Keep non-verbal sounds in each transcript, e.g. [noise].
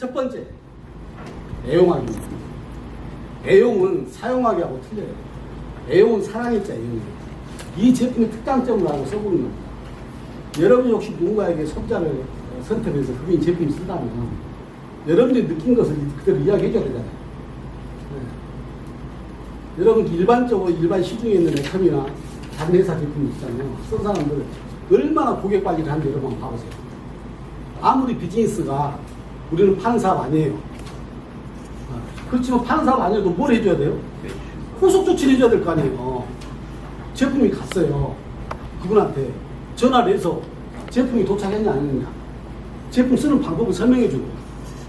첫 번째, 애용하기. 애용은 사용하기 하고 틀려요. 애용은 사랑했자, 애용이. 이 제품의 특장점을 알고 써보는 겁니다. 여러분이 혹시 누군가에게 소비자를 어, 선택해서 그게 제품이 쓴다면 여러분들이 느낀 것을 그대로 이야기해줘야 되잖아요. 네. 여러분 일반적으로 일반 시중에 있는 애컴이나 다른 회사 제품 있잖아요. 쓴 사람들 얼마나 고객 관리를 하는지 여러분 봐보세요. 아무리 비즈니스가 우리는 파는 사업 아니에요. 아, 그렇지만 파는 사업 아니어도 뭘 해줘야 돼요? 후속 조치를 해줘야 될 거 아니에요. 제품이 갔어요. 그분한테 전화를 해서 제품이 도착했냐 안 했냐. 제품 쓰는 방법을 설명해주고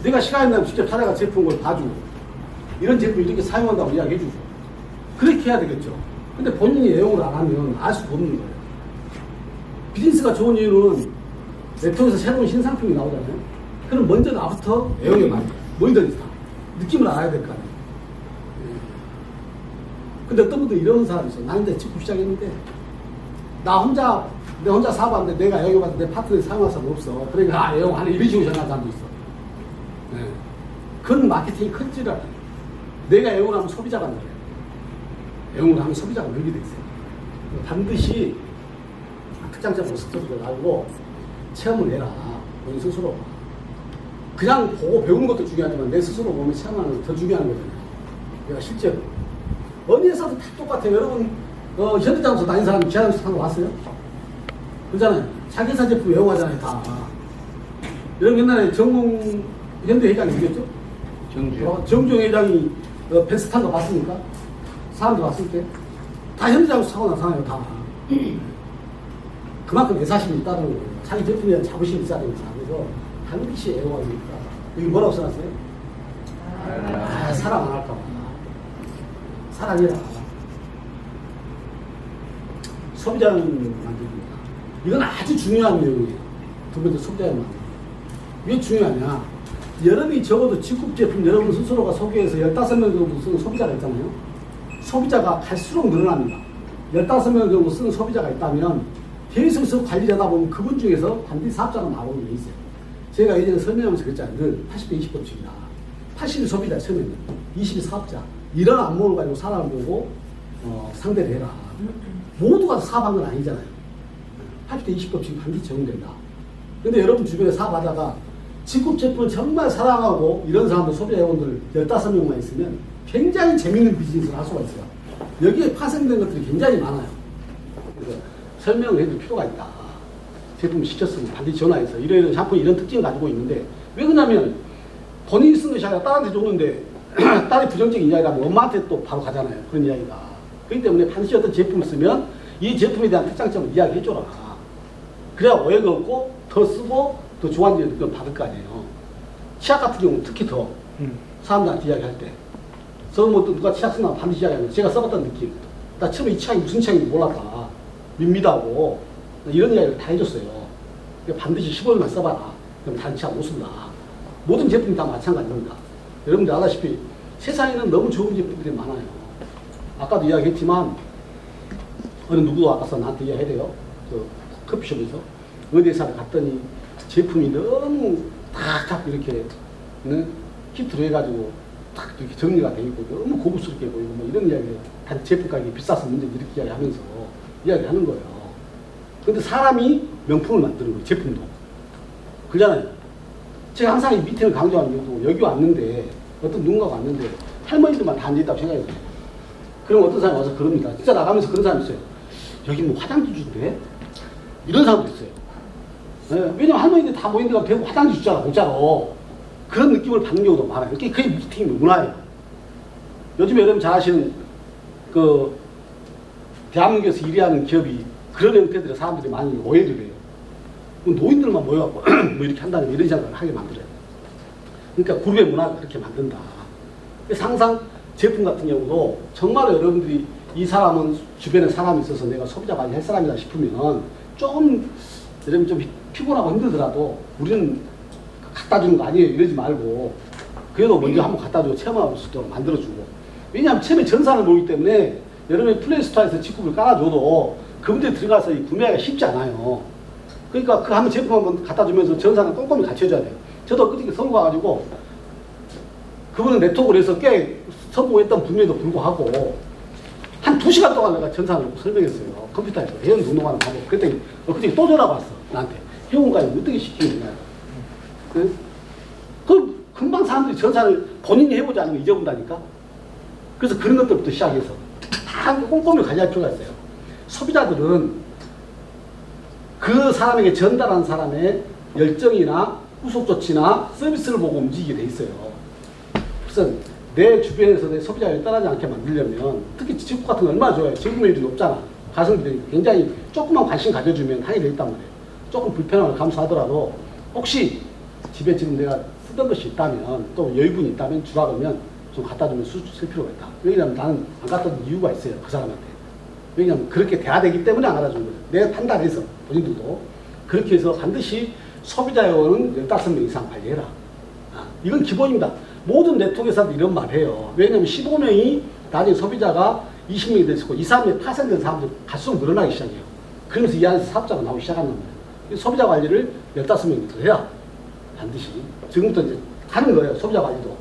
내가 시간이 나면 직접 찾아가 제품을 봐주고 이런 제품 이렇게 사용한다고 이야기해주고 그렇게 해야 되겠죠. 근데 본인이 애용을 안 하면 알 수가 없는 거예요. 비즈니스가 좋은 이유는 네트워크에서 새로운 신상품이 나오잖아요. 그럼 먼저 나부터 애용에 맞아. 뭐이든지 다. 느낌을 알아야 될 거 아니에요. 예. 근데 어떤 분들 이런 사람이 있어요. 나는 이제 직구 시작했는데, 나 혼자, 내 혼자 사업하는데 내가 애용해봤는데 내 파트너에 사용할 사람 없어. 그러니까 아, 애용 하는 이런 식으로 생각하는 사람도 있어. 예. 그건 마케팅이 큰 찌라. 내가 애용을 하면 소비자가 늘어요. 애용을 하면 소비자가 늘게 돼 있어요. 반드시 특장점을 스토리를 알고 체험을 해라. 본인 스스로. 그냥 보고 배우는 것도 중요하지만 내 스스로 보면 체험하는 게 더 중요한 거잖아요. 내가 실제로. 어디 에서도 다 똑같아요. 여러분, 어, 현대장소 다닌 사람 지하철 타고 왔어요? 그러잖아요. 자기 회사 제품 애용하잖아요, 다. 여러분 옛날에 정공 현대 회장이 누구였죠? 정주. 어, 정종 회장이 어, 벤츠 탄거 봤습니까? 사람들 왔을 때? 다 현대장소 사고 나타나요, 다. [clears throat] 그만큼 애사심이 있다는 거예요. 자기 제품에 대한 자부심이 됩니다. 그래서 애용하기 있다. 여기 뭐라고 써놨어요? 아, 사랑 안 할까봐. 사랑해라. 소비자는 만듭니다. 이건 아주 중요한 내용이에요. 두 번째 소비자의 만들. 왜 중요하냐? 여러분이 적어도 직급 제품 여러분 스스로가 소개해서 15명 정도 쓰는 소비자가 있잖아요. 소비자가 갈수록 늘어납니다. 15명 정도 쓰는 소비자가 있다면 계속해서 관리하다 보면 그분 중에서 반드시 사업자가 나오는 게 있어요. 제가 예전에 설명하면서 그랬잖아요. 늘 80대 20법칙이다. 80이 소비자, 처음에는. 20이 사업자. 이런 안목을 가지고 사람을 보고 어, 상대를 해라. 모두가 건 아니잖아요. 80대 20법칙이 반드시 적용된다. 근데 여러분 주변에 사업하다가 직급 제품을 정말 사랑하고 이런 사람들 소비자 회원들 15명만 있으면 굉장히 재밌는 비즈니스를 할 수가 있어요. 여기에 파생된 것들이 굉장히 많아요. 그래서 설명을 해줄 필요가 있다. 제품 시켰으면 반드시 전화해서 이런 샴푸 이런 특징을 가지고 있는데 왜 그러냐면 본인이 쓴 것이 아니라 딸한테 줬는데 [clears throat] 딸이 부정적인 이야기라면 엄마한테 또 바로 가잖아요. 그런 이야기가. 그렇기 때문에 반드시 어떤 제품을 쓰면 이 제품에 대한 특장점을 이야기해줘라. 그래야 오해가 없고 더 쓰고 더 좋아하는 느낌을 받을 거 아니에요. 치약 같은 경우는 특히 더 사람들한테 이야기할 때. 써뭐 누가 치약 쓰나 반드시 이야기하면 제가 써봤던 느낌. 나 처음에 이 치약이 무슨 치약인지 몰랐다. 밋밋하고 이런 이야기를 다 해줬어요. 그러니까 반드시 15일만 써봐라. 그럼 치약 못 쓴다. 모든 제품이 다 마찬가지입니다. 여러분들 아다시피 세상에는 너무 좋은 제품들이 많아요. 아까도 이야기했지만 어느 누구도 아까서 나한테 이야기해요. 그 커피숍에서 어디 회사를 갔더니 제품이 너무 탁탁 이렇게 네? 히트로 해가지고 탁 이렇게 정리가 돼 있고 너무 고급스럽게 보이고 뭐 이런 이야기 단 제품 가격이 비싸서 문제 이렇게 이야기하면서 이야기하는 거예요. 근데 사람이 명품을 만드는 거예요. 제품도. 그잖아요. 제가 항상 이 밑에를 강조하는 이유도 여기 왔는데 어떤 누군가가 왔는데 할머니들만 다 앉아있다고 생각해요. 그럼 어떤 사람이 와서 그럽니다. 진짜 나가면서 그런 사람이 있어요. 여기 뭐 화장지 주대? 이런 사람도 있어요. 네, 왜냐면 할머니들 다 모인 데가 대부분 화장지 주잖아, 공짜로. 그런 느낌을 받는 경우도 많아요. 그게, 그게 미팅 문화예요. 요즘에 여러분 잘 아시는 그 대한민국에서 일하는 기업이 그런 형태들의 사람들이 많이 오해를 해요. 그 노인들만 모여갖고 [clears throat] 뭐 이렇게 한다는 이런 생각을 하게 만들어요. 그러니까 그룹의 문화가 그렇게 만든다. 항상 제품 같은 경우도 정말 여러분들이 이 사람은 주변에 사람이 있어서 내가 소비자 많이 할 사람이다 싶으면 좀 여러분 좀 피곤하고 힘들더라도 우리는 갖다 주는 거 아니에요 이러지 말고 그래도 먼저 한번 갖다 주고 체험할 수 있도록 만들어주고 왜냐하면 처음에 전산을 모이기 때문에 여러분이 플레이스토어에서 직구를 깔아줘도 그분들이 들어가서 이 구매하기가 쉽지 않아요 그러니까 그 한번 제품 한번 갖다 주면서 전산을 꼼꼼히 갖춰줘야 돼요 저도 서울 가가지고 그분은 네트워크를 해서 꽤 성공했던 분야에도 불구하고 한 두 시간 동안 내가 전산을 설명했어요. 컴퓨터에서 회원 등록하는 방법. 그랬더니 어, 그때 또 전화가 왔어. 나한테. 회원가입 어떻게 시키느냐. 그, 그 금방 사람들이 전산을 본인이 해보지 않으면 잊어본다니까. 그래서 그런 것들부터 시작해서 다 꼼꼼히 관리할 필요가 있어요. 소비자들은 그 사람에게 전달한 사람의 열정이나 후속 조치나 서비스를 보고 움직이게 돼 있어요. 우선 내 주변에서 내 소비자를 떠나지 않게 만들려면 특히 지국 같은 거 얼마나 좋아요. 지구매율이 높잖아. 가성비들이 굉장히 조금만 관심 가져주면 하게 돼 있단 말이에요. 조금 불편함을 감수하더라도 혹시 집에 지금 내가 쓰던 것이 있다면 또 여유분이 있다면 주라 그러면 좀 갖다 주면 쓸, 쓸 필요가 있다. 왜냐하면 나는 안 갖다 준 이유가 있어요. 그 사람한테. 왜냐하면 그렇게 돼야 되기 때문에 안 주는 거예요. 내가 판단해서 본인들도 그렇게 해서 반드시 소비자 회원은 15명 이상 관리해라. 아, 이건 기본입니다. 모든 네트워크에서도 이런 말 해요. 왜냐하면 15명이 나중에 소비자가 20명이 됐고 2, 3명이 파생된 사람들이 갈수록 늘어나기 시작해요. 그러면서 이 안에서 사업자가 나오기 시작한단 말이에요. 소비자 관리를 15명이 더 해야 반드시 지금부터 이제 하는 거예요. 소비자 관리도.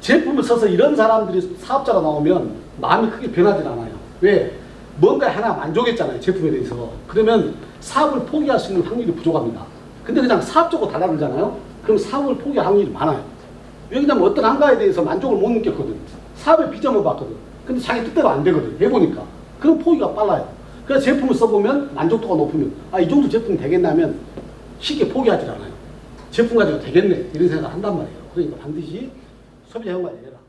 제품을 써서 이런 사람들이 사업자가 나오면 마음이 크게 변하진 않아요. 왜? 뭔가 하나 만족했잖아요. 제품에 대해서. 그러면 사업을 포기할 수 있는 확률이 부족합니다. 근데 그냥 사업적으로 달라들잖아요. 그럼 사업을 포기할 확률이 많아요. 왜냐면 어떤 한가에 대해서 만족을 못 느꼈거든. 사업의 비전을 봤거든. 근데 자기 뜻대로 안 되거든. 해보니까. 그럼 포기가 빨라요. 그래서 제품을 써보면 만족도가 높으면 아, 이 정도 제품 되겠나면 쉽게 포기하지 않아요. 제품 가지고 되겠네. 이런 생각을 한단 말이에요. 그러니까 반드시 소비자 현관을 해라.